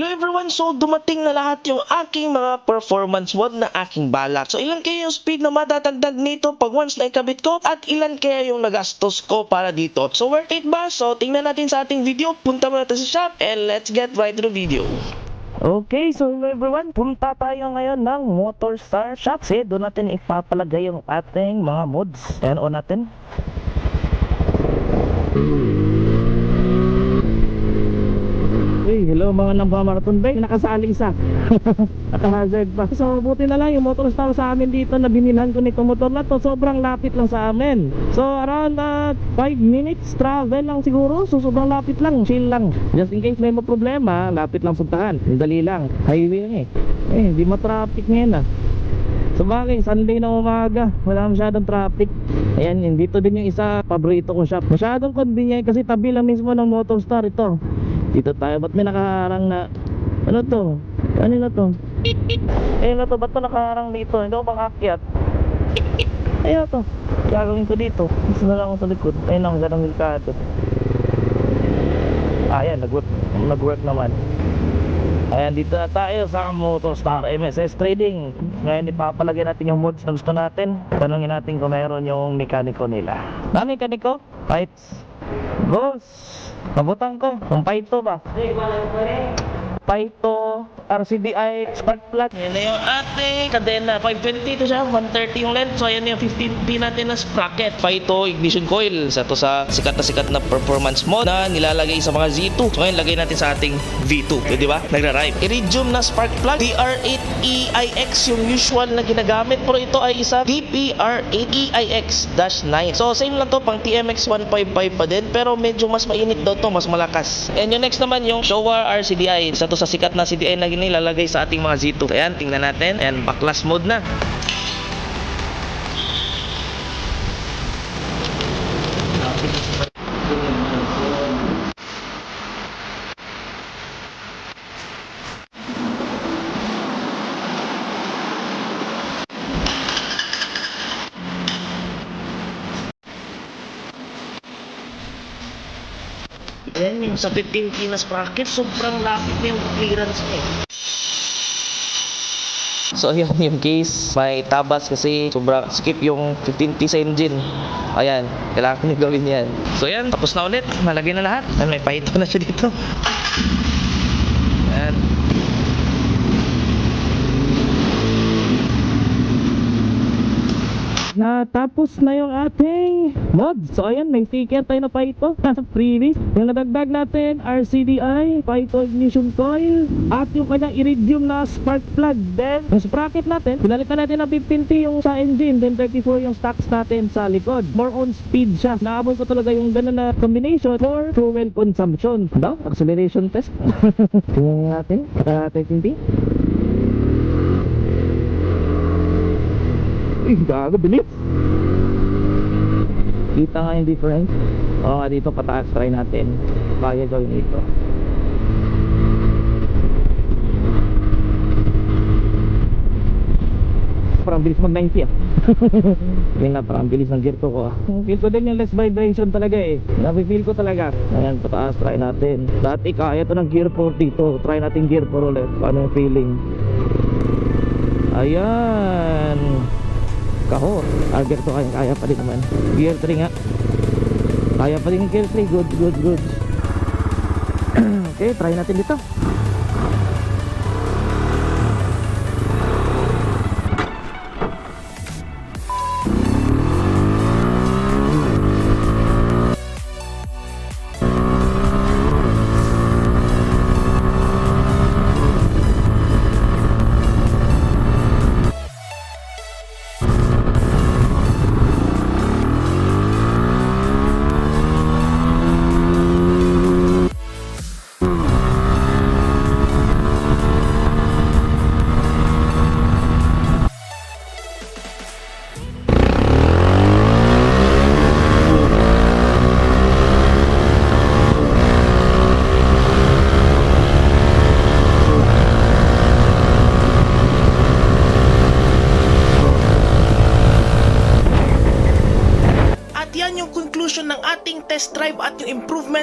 Hello everyone, so dumating na lahat yung aking mga performance mode na aking balak. So ilan kaya yung speed na matatagdag nito pag once na ikabit ko at ilan kaya yung nagastos ko para dito. So worth it ba? So tingnan natin sa ating video, punta muna tayo sa shop and let's get right to the video. Okay, so everyone, punta tayo ngayon ng Motor Star Shop. Kasi doon natin ipapalagay yung ating mga mods. Ayan, on natin. Hey, hello mga nagmamarathon bike. Nakasaling sa. Naka-hazard pa. So, buti na lang yung motor star sa amin dito na binilhan ko nitong motor na to. Sobrang lapit lang sa amin. So, around 5 minutes travel lang siguro. So, sobrang lapit lang. Chill lang. Just in case may mga problema, lapit lang puntahan. Dali lang. Highway lang eh. Eh, hindi ma-traffic ngayon ah. So bagay, Sunday na umaga, wala masyadong traffic. Ayan, dito din yung isa, paborito kong shop. Masyadong convenient kasi tabi lang mismo ng Motor Star ito. Dito tayo, ba't may nakaharang na, ano to? Ano na to? Eh, ano to, ba't to nakaharang dito? Hindi ako makakyat. Ayun to, gagawin ko dito. Gusto na lang ako sa likod. Ayun ako, ganang delikado. Ah, ayan, nag-work, nag-work naman. Ayan, dito na tayo sa Motor Star MSS Trading. Ngayon ipapalagay natin yung mods na gusto natin. Tanungin natin kung meron yung mekaniko nila. Na mekaniko? Fights. Boss. Mabutang ko. Kung Paito ba? Paito RCDI spark plug. Yan na yung ating kadena. 520 ito siya. 130 yung length. So ayan yung 15P natin na sprocket. Paito ignition coil. Isa to sa sikat na sikat na performance mode na nilalagay sa mga Z2. So ngayon lagay natin sa ating V2. So, di ba? Nagra-rhyme. Iridium na spark plug. DR8EIX yung usual na ginagamit. Pero ito ay isa DPR8EIX-9. So same lang to pang TMX 155 pa din. Pero medyo mas mainit daw to. Mas malakas. And yung next naman yung Showa RCDI. Isa to sa sikat na CDI na nilalagay sa ating mga Z2. So, ayan, tingnan natin. Ayan, backlash mode na. Ayan yung sa 15 kinas bracket, sobrang lapit na yung clearance niya eh. So yun yung case, may tabas kasi sobra skip yung 15T sa engine. Ayan, kailangan nyo gawin yan. So yan, tapos na ulit. Malagay na lahat. Ayan, may paito na siya dito. Ayan. Natapos na yung ating mods. So ayan, may sticker tayo na pa ito. Freebies. Yung nadagdag natin, RCDI, Python ignition coil, at yung kanyang iridium na spark plug. Then, yung sprocket natin, pinalitan natin ng 15T yung sa engine, then 34 yung stocks natin sa likod. More on speed siya. Naabot ko talaga yung ganun na combination for fuel consumption. Ano? Acceleration test. Tingnan natin. Sa 15T. Gago, bilis. Kita nga yung difference. Oo, nga, dito pataas try natin. Kaya gawin dito. Parang bilis mag 90 ah. Yun nga, parang bilis ng gear ko ko ah. Feel ko din yung less vibration talaga eh. Napi-feel ko talaga. Ayan, pataas try natin. Dati kaya to ng gear 4 dito. Try natin gear 4 ulit. Paano yung feeling? Ayan kaho. Ah, gear 2 kaya, kaya pa din naman. Gear 3 nga. Kaya pa din gear 3 good good good. Okay try natin dito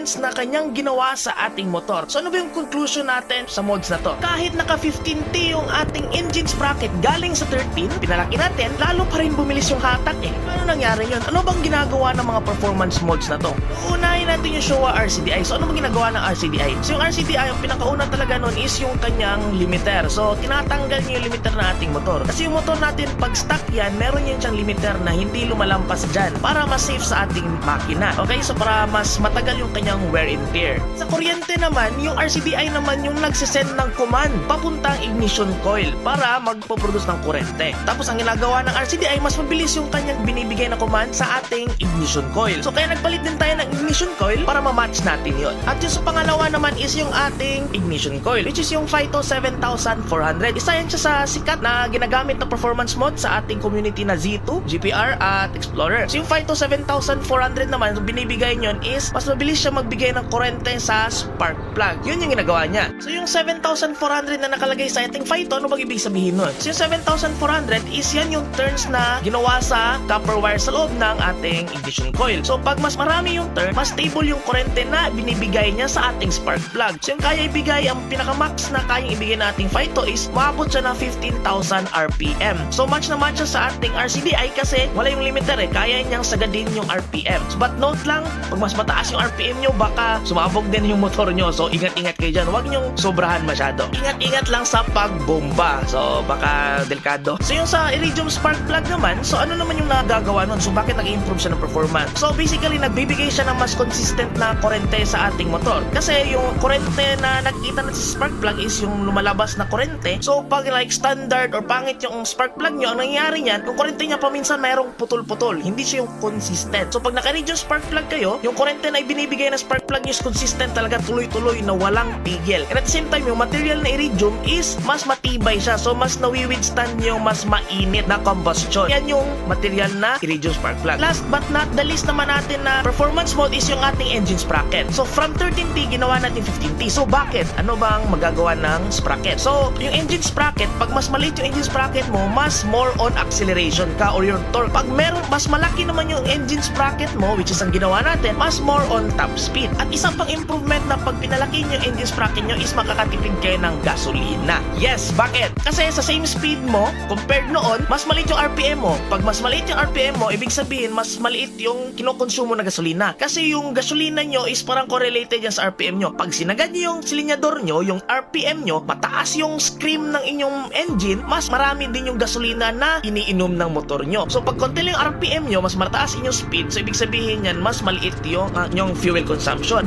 improvements na kanyang ginawa sa ating motor. So ano ba yung conclusion natin sa mods na to? Kahit naka 15T yung ating engine sprocket galing sa 13, pinalaki natin, lalo pa rin bumilis yung hatak eh. Ano nangyari yun? Ano bang ginagawa ng mga performance mods na to? Unahin natin yung Showa RCDI. So ano bang ginagawa ng RCDI? So yung RCDI, yung pinakauna talaga nun is yung kanyang limiter. So tinatanggal niya yung limiter na ating motor. Kasi yung motor natin, pag stuck yan, meron yun siyang limiter na hindi lumalampas dyan para mas safe sa ating makina. Okay? So para mas matagal yung kanyang wear and tear. Sa kuryente naman, yung RCDI naman yung nagsisend ng command papuntang ignition coil para magpo-produce ng kurente. Tapos ang ginagawa ng RCDI, mas mabilis yung kanyang binibigay na command sa ating ignition coil. So kaya nagpalit din tayo ng ignition coil para ma-match natin yon. At yung sa pangalawa naman is yung ating ignition coil which is yung Phyto 7400. Isa yan siya sa sikat na ginagamit na performance mode sa ating community na Z2, GPR at Explorer. So yung Phyto 7400 naman, binibigay nyon is mas mabilis siya magbigay ng kurente sa spark plug. Yun yung ginagawa niya. So yung 7400 na nakalagay sa ating Phyto, ano bang ibig sabihin nun? So yung 7400 is yan yung turns na ginawa sa copper wire sa loob ng ating ignition coil. So pag mas marami yung turn, mas stable yung kurente na binibigay niya sa ating spark plug. So yung kaya ibigay, ang pinaka-max na kayang ibigay nating Phyto is maabot siya ng 15,000 RPM. So match na match sa ating RCDI kasi wala yung limiter eh. Kaya niyang sagadin yung RPM. So, but note lang, pag mas mataas yung RPM nyo, baka sumabog din yung motor nyo. So ingat-ingat kayo dyan. Huwag nyong sobrahan masyado. Ingat-ingat lang sa pagbomba. So baka delikado. So yung sa Iridium Spark Plug naman, so ano naman yung nagagawa nun? So bakit nag-improve siya ng performance? So basically, nagbibigay siya ng mas consistent na kurente sa ating motor. Kasi yung kurente na nakikita natin sa spark plug is yung lumalabas na kurente. So pag like standard or pangit yung spark plug nyo, ang nangyayari niyan, yung kurente niya paminsan mayroong putol-putol. Hindi siya yung consistent. So pag naka-read yung spark plug kayo, yung kurente na ibinibigay na spark plug is consistent talaga tuloy-tuloy na walang tigil. And at the same time, yung material na iridium is mas matibay siya. So mas nawi-withstand yung mas mainit na combustion. Yan yung material na iridium spark plug. Last but not the least naman natin na performance mode is yung ating engine sprocket. So from 13T, ginawa natin 15T. So bakit? Ano bang magagawa ng sprocket? So yung engine sprocket, pag mas maliit yung engine sprocket mo, mas more on acceleration ka or your torque. Pag meron, mas malaki naman yung engine sprocket mo, which is ang ginawa natin, mas more on top speed. At isang pang improvement na pag pinalaki nyo yung engine sprocket nyo is makakatipid kayo ng gasolina. Yes, bakit? Kasi sa same speed mo, compared noon, mas maliit yung RPM mo. Pag mas maliit yung RPM mo, ibig sabihin, mas maliit yung kinokonsumo na gasolina. Kasi yung gasolina nyo is parang correlated yan sa RPM nyo. Pag sinagad nyo yung silinyador nyo, yung RPM nyo, mataas yung scream ng inyong engine, mas marami din yung gasolina na iniinom ng motor nyo. So pag konti lang yung RPM nyo, mas mataas inyong speed, so ibig sabihin yan, mas maliit yung, uh, yung fuel consumption.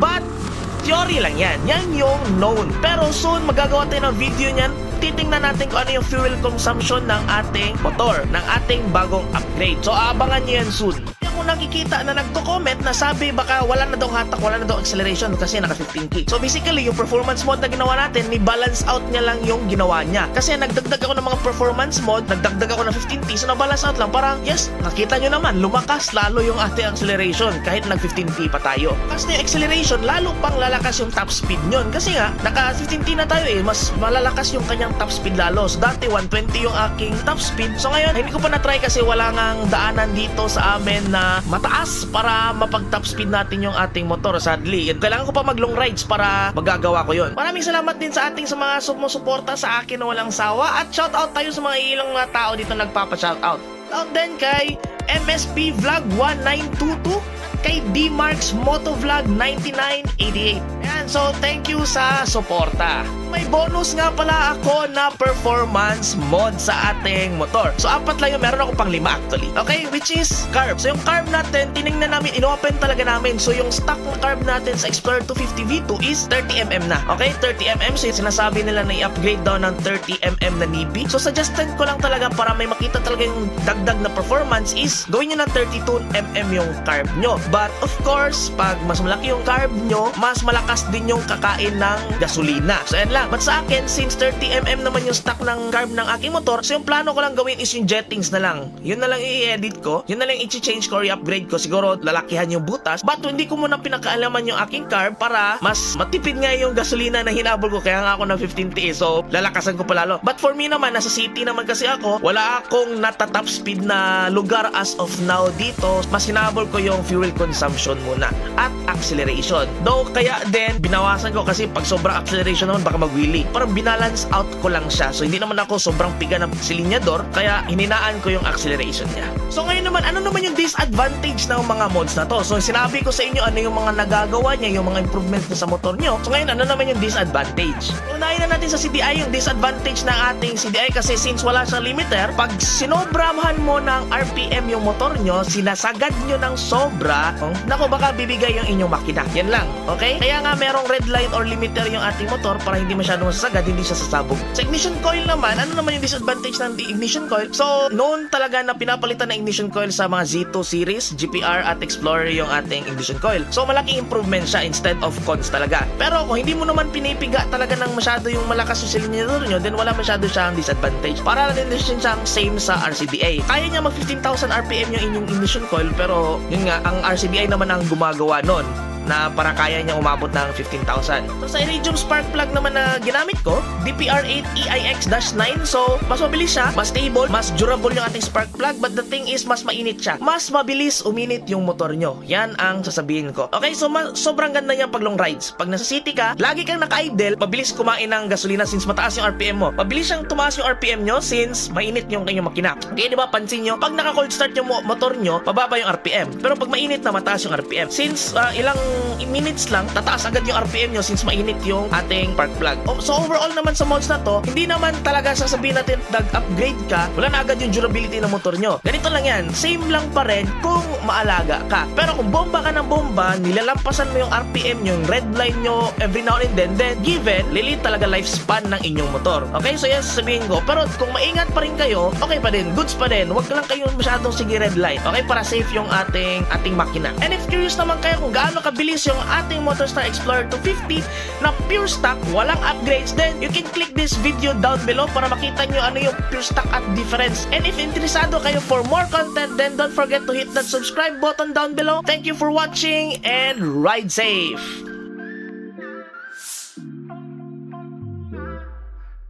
But, theory lang yan. Yan yung known. Pero soon, magagawa tayo ng video niyan. Titingnan natin kung ano yung fuel consumption ng ating motor, ng ating bagong upgrade. So, abangan nyo yan soon. Ako nakikita na nagko-comment na sabi baka wala na daw hatak, wala na daw acceleration kasi naka 15k. So basically, yung performance mode na ginawa natin, ni balance out niya lang yung ginawa niya. Kasi nagdagdag ako ng mga performance mode, nagdagdag ako ng 15t, so na-balance out lang. Parang, yes, nakita nyo naman, lumakas lalo yung ating acceleration kahit nag 15t pa tayo. Kasi yung acceleration, lalo pang lalakas yung top speed nyon. Kasi nga, naka 15t na tayo eh, mas malalakas yung kanyang top speed lalo. So dati 120 yung aking top speed. So ngayon, hindi ko pa na-try kasi wala ngang daanan dito sa amin na mataas para mapag-top speed natin yung ating motor sadly. Kailangan ko pa mag long rides para magagawa ko yon. Maraming salamat din sa ating sa mga sumusuporta sa akin na walang sawa at shout out tayo sa mga ilang mga tao dito nagpapa-shout out. Out din kay MSP Vlog 1922 kay D-Marks Motovlog 9988. Ayan, so thank you sa suporta. May bonus nga pala ako na performance mod sa ating motor. So apat lang yun, meron ako pang lima actually. Okay, which is carb. So yung carb natin, tiningnan namin, inopen talaga namin. So yung stock na carb natin sa Explorer 250 V2 is 30mm na. Okay, 30mm. So yung sinasabi nila na i-upgrade daw ng 30mm na Nibi. So suggested ko lang talaga para may makita talaga yung dagdag na performance is gawin nyo ng 32mm yung carb nyo. But of course, pag mas malaki yung carb nyo, mas malakas din yung kakain ng gasolina. So yan lang. But sa akin, since 30mm naman yung stock ng carb ng aking motor, so yung plano ko lang gawin is yung jettings na lang. Yun na lang i-edit ko. Yun na lang i-change ko i-upgrade ko. Siguro lalakihan yung butas. But hindi ko muna pinakaalaman yung aking carb para mas matipid nga yung gasolina na hinabol ko. Kaya nga ako ng 15T. So lalakasan ko pa lalo. But for me naman, nasa city naman kasi ako, wala akong natatop speed na lugar as of now dito. Mas hinabol ko yung fuel consumption muna at acceleration. Though kaya din binawasan ko kasi pag sobrang acceleration naman baka mag-wheelie. Parang binalance out ko lang siya. So hindi naman ako sobrang piga ng silinyador kaya hininaan ko yung acceleration niya. So ngayon naman ano naman yung disadvantage ng mga mods na to? So sinabi ko sa inyo ano yung mga nagagawa niya, yung mga improvements niya sa motor nyo. So ngayon ano naman yung disadvantage? Unahin na natin sa CDI yung disadvantage ng ating CDI kasi since wala siyang limiter, pag sinobrahan mo ng RPM yung motor nyo, sinasagad nyo ng sobra, oh, nako baka bibigay yung inyong makina. Yan lang, okay? Kaya nga merong red line or limiter yung ating motor para hindi masyado masasagad, hindi siya sasabog. Sa ignition coil naman, ano naman yung disadvantage ng ignition coil? So, noon talaga na pinapalitan ng ignition coil sa mga Z2 series, GPR at Explorer yung ating ignition coil. So, malaking improvement siya instead of cons talaga. Pero kung hindi mo naman pinipiga talaga ng masyado yung malakas yung silinyador nyo, then wala masyado siyang disadvantage. Para din din siyang same sa RCDA. Kaya niya mag 15,000 RPM yung inyong ignition coil, pero yun nga, ang RCDI naman ang gumagawa nun na para kaya niya umabot ng 15,000. So sa Iridium spark plug naman na ginamit ko, DPR8 EIX-9. So mas mabilis siya, mas stable, mas durable yung ating spark plug but the thing is mas mainit siya. Mas mabilis uminit yung motor nyo. Yan ang sasabihin ko. Okay, so sobrang ganda niya pag long rides. Pag nasa city ka, lagi kang naka-idle, mabilis kumain ng gasolina since mataas yung RPM mo. Mabilis siyang tumaas yung RPM nyo since mainit yung kanyang makina. Okay, di ba? Pansin nyo, pag naka-cold start yung mo- motor nyo, mababa yung RPM. Pero pag mainit na, mataas yung RPM. Since ah, ilang minutes lang, tataas agad yung RPM nyo since mainit yung ating spark plug. O, so overall naman sa mods na to, hindi naman talaga sasabihin natin nag-upgrade ka, wala na agad yung durability ng motor nyo. Ganito lang yan, same lang pa rin kung maalaga ka. Pero kung bomba ka ng bomba, nilalampasan mo yung RPM nyo, yung red line nyo every now and then, then given, lilit talaga lifespan ng inyong motor. Okay, so yan sasabihin ko. Pero kung maingat pa rin kayo, okay pa din, goods pa din. Huwag lang kayo masyadong sige red line. Okay, para safe yung ating ating makina. And if curious naman kayo kung gaano kabilis yung ating Motorstar Explorer 250 na pure stock, walang upgrades, then you can click this video down below para makita nyo ano yung pure stock at difference. And if interesado kayo for more content, then don't forget to hit that subscribe button down below. Thank you for watching and ride safe!